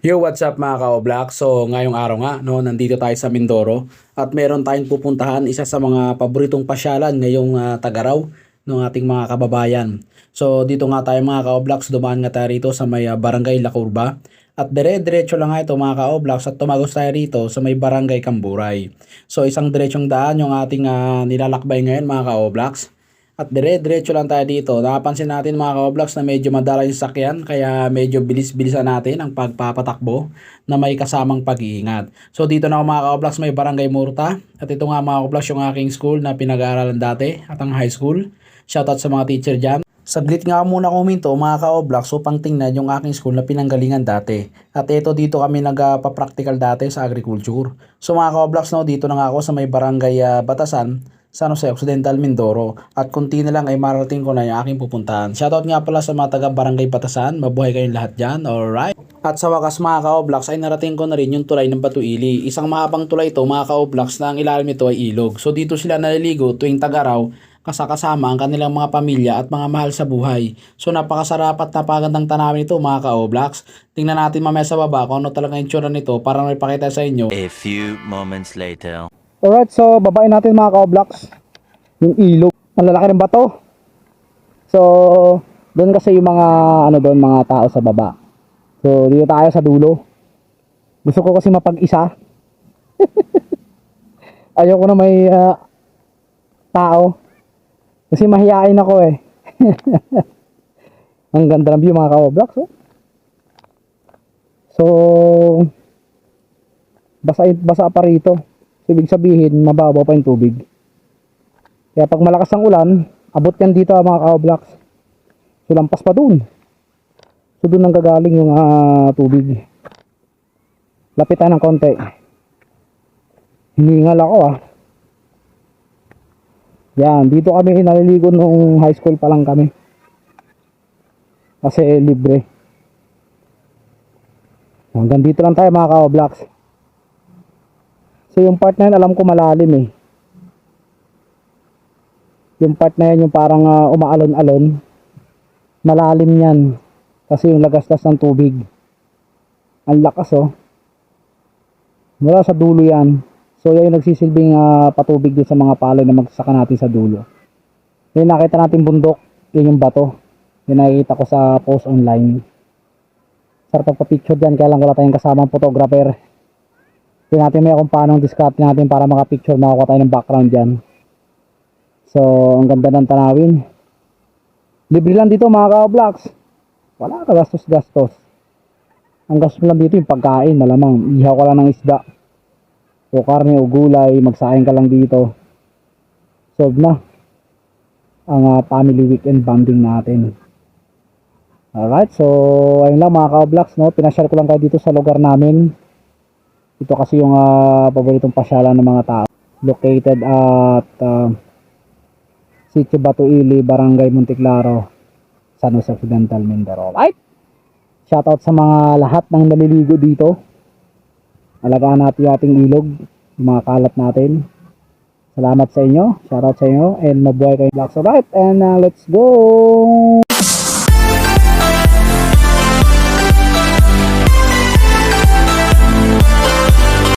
Yo, what's up mga ka-Oblak? So, ngayong araw nga, no, nandito tayo sa Mindoro at meron tayong pupuntahan isa sa mga paboritong pasyalan ngayong uh, tagaraw ng ating mga kababayan. So, dito nga tayo mga ka-Oblaks, dumaan nga tayo rito sa may uh, Barangay La Curva at dire-diretso lang nga ito mga ka-Oblaks at tumagos tayo rito sa may Barangay Kamburay. So, isang diretsong daan yung ating uh, nilalakbay ngayon mga ka-Oblaks. At dire-diretso lang tayo dito. Napansin natin mga ka-vlogs na medyo madala yung sakyan kaya medyo bilis-bilisan natin ang pagpapatakbo na may kasamang pag-iingat. So dito na ako mga ka-vlogs may Barangay Murta at ito nga mga ka-vlogs yung aking school na pinag-aaralan dati at ang high school. Shoutout sa mga teacher dyan. Saglit nga muna kuminto mga ka-Oblax upang tingnan yung aking school na pinanggalingan dati. At ito dito kami nagpa-practical dati sa agriculture. So mga ka-Oblax no, dito na nga ako sa may barangay uh, Batasan San Jose Occidental Mindoro at kunti na lang ay marating ko na yung aking pupuntahan. Shoutout nga pala sa mga taga Barangay Batasan, mabuhay kayong lahat dyan, alright? At sa wakas mga ka-Oblax ay narating ko na rin yung tulay ng Batuili. Isang mahabang tulay ito mga ka-Oblax na ang ilalim nito ay ilog. So dito sila naliligo tuwing tagaraw kasakasama ang kanilang mga pamilya at mga mahal sa buhay. So napakasarap at napagandang tanawin ito mga ka-Oblax. Tingnan natin mamaya sa baba kung ano talaga yung tsura nito para may pakita sa inyo. A few moments later. Alright, so babae natin mga ka-blocks. Yung ilog. Ang lalaki ng bato. So, doon kasi yung mga ano doon mga tao sa baba. So, dito tayo sa dulo. Gusto ko kasi mapag-isa. Ayoko na may ah, tao. Kasi mahihain ako eh. Ang ganda ng view mga ka-blocks. Oh. So, basa, basa pa rito. Ibig sabihin, mababaw pa yung tubig. Kaya pag malakas ang ulan, abot yan dito ah, mga ka-blocks. So lampas pa dun. So dun ang gagaling yung ah, tubig. Lapit tayo ng konti. Hiningal ako ah. Yan, dito kami naliligo nung high school pa lang kami. Kasi libre. Hanggang dito lang tayo mga ka-blocks. So yung part na yun alam ko malalim eh. Yung part na yan yung parang uh, umaalon-alon. Malalim yan. Kasi yung lagastas ng tubig. Ang lakas oh. Mula sa dulo yan. So yan yung nagsisilbing uh, patubig din sa mga palay na magsaka natin sa dulo. Yung nakita natin bundok, yun yung bato. Yung nakikita ko sa post online. Sarap pagpa-picture dyan, kaya lang wala tayong kasamang photographer. Tingnan natin kung paano discard natin para maka-picture makakuha tayo ng background dyan. So, ang ganda ng tanawin. Libre lang dito mga ka-blocks. Wala ka gastos-gastos. Ang gastos lang dito yung pagkain, malamang. Ihaw ka lang ng isda. O karne o gulay, magsaing ka lang dito. Solve na. Ang uh, family weekend bonding natin. Alright, so ayun lang mga ka-blocks, no? Pinashare ko lang kayo dito sa lugar namin. Ito kasi yung uh, paboritong pasyalan ng mga tao. Located at uh, Sitio Batuili, Barangay Monticlaro, San Jose Occidental, Mindoro. Right? Shoutout sa mga lahat ng naliligo dito. Alagaan natin yung ating ilog, yung mga kalat natin. Salamat sa inyo. Shoutout sa inyo. And mabuhay kayo. Alright, and uh, let's go!